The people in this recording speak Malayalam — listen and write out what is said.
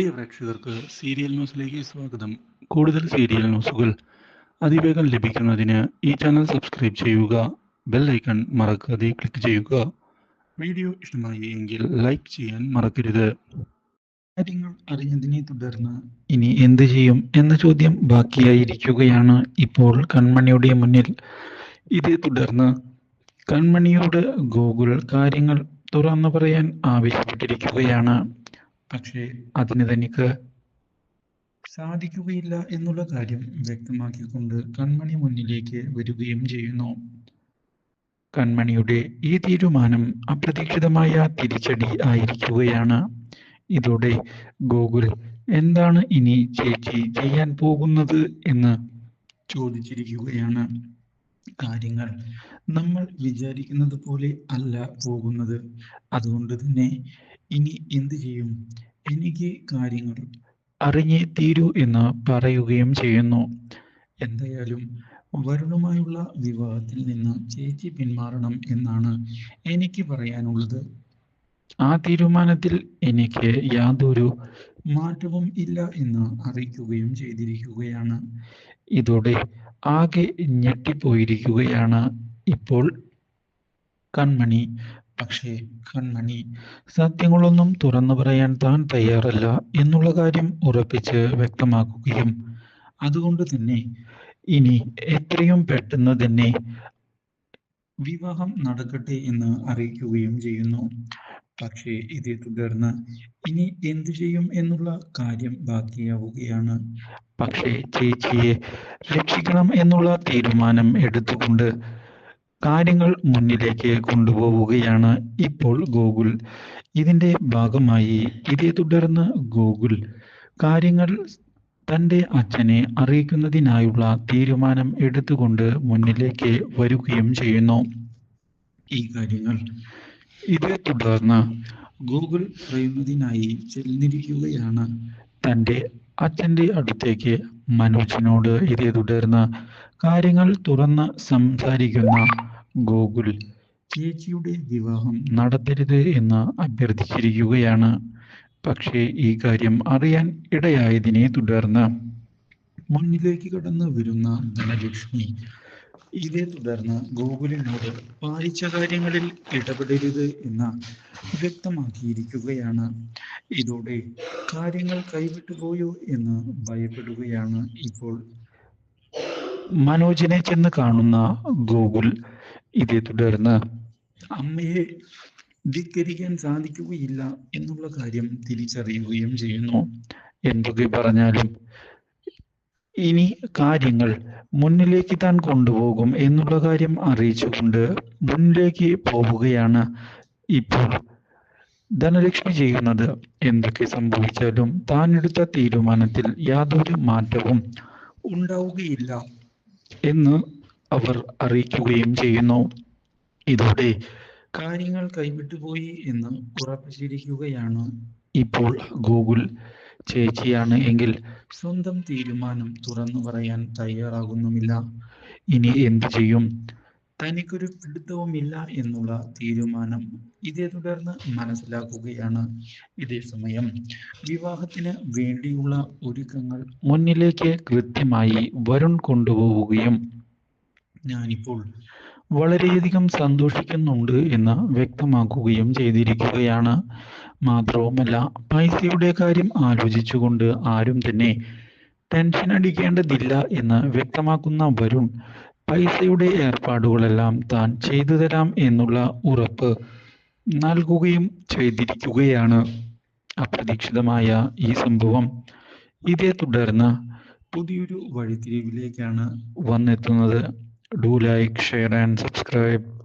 പ്രിയ പ്രേക്ഷകർക്ക് സീരിയൽ ന്യൂസിലേക്ക് സ്വാഗതം. കൂടുതൽ സീരിയൽ ന്യൂസുകൾ അതിവേഗം ലഭിക്കുന്നതിന് ഈ ചാനൽ സബ്സ്ക്രൈബ് ചെയ്യുക ബെൽ ഐക്കൺ മറക്കാതെ ക്ലിക്ക് ചെയ്യുക. വീഡിയോ ഇഷ്ടമായി എങ്കിൽ ലൈക്ക് ചെയ്യാൻ മറക്കരുത്. കാര്യങ്ങൾ അറിഞ്ഞതിനെ തുടർന്ന് ഇനി എന്ത് ചെയ്യും എന്ന ചോദ്യം ബാക്കിയായിരിക്കുകയാണ് ഇപ്പോൾ കൺമണിയുടെ മുന്നിൽ. ഇതേ തുടർന്ന് കൺമണിയോട് ഗൂഗിൾ കാര്യങ്ങൾ തുറന്നു പറയാൻ ആവശ്യപ്പെട്ടിരിക്കുകയാണ്. പക്ഷേ അതിന് തനിക്ക് സാധിക്കുകയില്ല എന്നുള്ള കാര്യം വ്യക്തമാക്കിക്കൊണ്ട് കൺമണി മുന്നിലേക്ക് വരികയും ചെയ്യുന്നു. കൺമണിയുടെ ഈ തീരുമാനം അപ്രതീക്ഷിതമായ തിരിച്ചടി ആയിരിക്കുകയാണ്. ഇതോടെ ഗോകുൽ എന്താണ് ഇനി ചേച്ചി ചെയ്യാൻ പോകുന്നത്? എന്ന് ചോദിച്ചിരിക്കുകയാണ്. കാര്യങ്ങൾ നമ്മൾ വിചാരിക്കുന്നത് പോലെ അല്ല പോകുന്നത്. അതുകൊണ്ട് തന്നെ ഇനി എന്ത് ചെയ്യും? എനിക്ക് കാര്യങ്ങൾ അറിഞ്ഞേ തീരൂ എന്ന് പറയുകയും ചെയ്യുന്നു. എന്തായാലും വരുണുമായുള്ള വിവാഹത്തിൽ നിന്ന് ചേച്ചി പിന്മാറണം എന്നാണ് എനിക്ക് പറയാനുള്ളത്. ആ തീരുമാനത്തിൽ എനിക്ക് യാതൊരു മാറ്റവും ഇല്ല എന്ന് അറിയിക്കുകയും ചെയ്തിരിക്കുകയാണ്. ഇതോടെ ആകെ ഞെട്ടിപ്പോയിരിക്കുകയാണ് ഇപ്പോൾ കൺമണി. പക്ഷേ കൺമണി സത്യങ്ങളൊന്നും തുറന്നു പറയാൻ താൻ തയ്യാറല്ല എന്നുള്ള കാര്യം ഉറപ്പിച്ച് വ്യക്തമാക്കുകയും അതുകൊണ്ട് തന്നെ ഇനി എത്രയും പെട്ടെന്ന് തന്നെ വിവാഹം നടക്കട്ടെ എന്ന് അറിയിക്കുകയും ചെയ്യുന്നു. പക്ഷേ ഇതേ തുടർന്ന് ഇനി എന്ത് ചെയ്യും എന്നുള്ള കാര്യം ബാക്കിയാവുകയാണ്. പക്ഷേ ചേച്ചിയെ രക്ഷിക്കണം എന്നുള്ള തീരുമാനം എടുത്തുകൊണ്ട് കാര്യങ്ങൾ മുന്നിലേക്ക് കൊണ്ടുപോവുകയാണ് ഇപ്പോൾ ഗൂഗിൾ. ഇതിന്റെ ഭാഗമായി ഇതേ തുടർന്ന് ഗൂഗിൾ കാര്യങ്ങൾ തന്റെ അച്ഛനെ അറിയിക്കുന്നതിനായുള്ള തീരുമാനം എടുത്തുകൊണ്ട് മുന്നിലേക്ക് വരികയും ചെയ്യുന്നു. ഈ കാര്യങ്ങൾ ഇതേ തുടർന്ന് ഗൂഗിൾ പറയുന്നതിനായി ചെന്നിരിക്കുകയാണ്. തന്റെ അച്ഛന്റെ അടുത്തേക്ക് മനോജിനോട് ഇതേ തുടർന്ന് കാര്യങ്ങൾ തുറന്ന് സംസാരിക്കുന്ന ഗോകുൽ ചേച്ചിയുടെ വിവാഹം നടത്തരുത് എന്ന് അഭ്യർത്ഥിച്ചിരിക്കുകയാണ്. പക്ഷേ ഈ കാര്യം അറിയാൻ ഇടയായതിനെ തുടർന്ന് മുന്നിലേക്ക് കടന്നു വരുന്ന ധനലക്ഷ്മി ഇതേ തുടർന്ന് ഗോകുലിനോട് പാലിച്ച കാര്യങ്ങളിൽ ഇടപെടരുത് എന്ന് വ്യക്തമാക്കിയിരിക്കുകയാണ്. ഇതോടെ കാര്യങ്ങൾ കൈവിട്ടുപോയോ എന്ന് ഭയപ്പെടുകയാണ് ഇപ്പോൾ മനോജിനെ ചെന്ന് കാണുന്ന ഗോകുൽ ഇതേ തുടർന്ന് അമ്മയെ ധിക്കരിക്കാൻ സാധിക്കുകയില്ല എന്നുള്ള കാര്യം തിരിച്ചറിയുകയും ചെയ്യുന്നു. എന്തൊക്കെ പറഞ്ഞാലും ഇനി കാര്യങ്ങൾ മുന്നിലേക്ക് താൻ കൊണ്ടുപോകും എന്നുള്ള കാര്യം അറിയിച്ചുകൊണ്ട് മുന്നിലേക്ക് പോവുകയാണ് ഇപ്പോൾ ധനലക്ഷ്മി ചെയ്യുന്നത്. എന്തൊക്കെ സംഭവിച്ചാലും താൻ എടുത്ത തീരുമാനത്തിൽ യാതൊരു മാറ്റവും ഉണ്ടാവുകയില്ല. എന്ന് അവർ അറിയിക്കുകയും ചെയ്യുന്നു. ഇതോടെ കാര്യങ്ങൾ കൈവിട്ടുപോയി എന്ന് ഉറപ്പിച്ചിരിക്കുകയാണ്. ഇപ്പോൾ ഗൂഗിൾ ചേച്ചിയാണ് എങ്കിൽ സ്വന്തം തീരുമാനം തുറന്നു പറയാൻ തയ്യാറാകുന്നുമില്ല. ഇനി എന്തു ചെയ്യും? തനിക്കൊരു പിടുത്തവുമില്ല എന്നുള്ള തീരുമാനം ഇതേ തുടർന്ന് മനസ്സിലാക്കുകയാണ് ഇതേ സമയം. വിവാഹത്തിന് വേണ്ടിയുള്ള ഒരുക്കങ്ങൾ മുന്നിലേക്ക് കൃത്യമായി വരുൺ കൊണ്ടുപോവുകയും ഞാനിപ്പോൾ വളരെയധികം സന്തോഷിക്കുന്നുണ്ട് എന്ന് വ്യക്തമാക്കുകയും ചെയ്തിരിക്കുകയാണ്. മാത്രവുമല്ല പൈസയുടെ കാര്യം ആലോചിച്ചുകൊണ്ട് ആരും തന്നെ ടെൻഷൻ അടിക്കേണ്ടതില്ല എന്ന് വ്യക്തമാക്കുന്ന വരുൺ പൈസയുടെ ഏർപ്പാടുകളെല്ലാം താൻ ചെയ്തു തരാം എന്നുള്ള ഉറപ്പ് നൽകുകയും ചെയ്തിരിക്കുകയാണ് അപ്രതീക്ഷിതമായ ഈ സംഭവം. ഇതേ തുടർന്ന് പുതിയൊരു വഴിത്തിരിവിലേക്കാണ് വന്നെത്തുന്നത്. Do like share and subscribe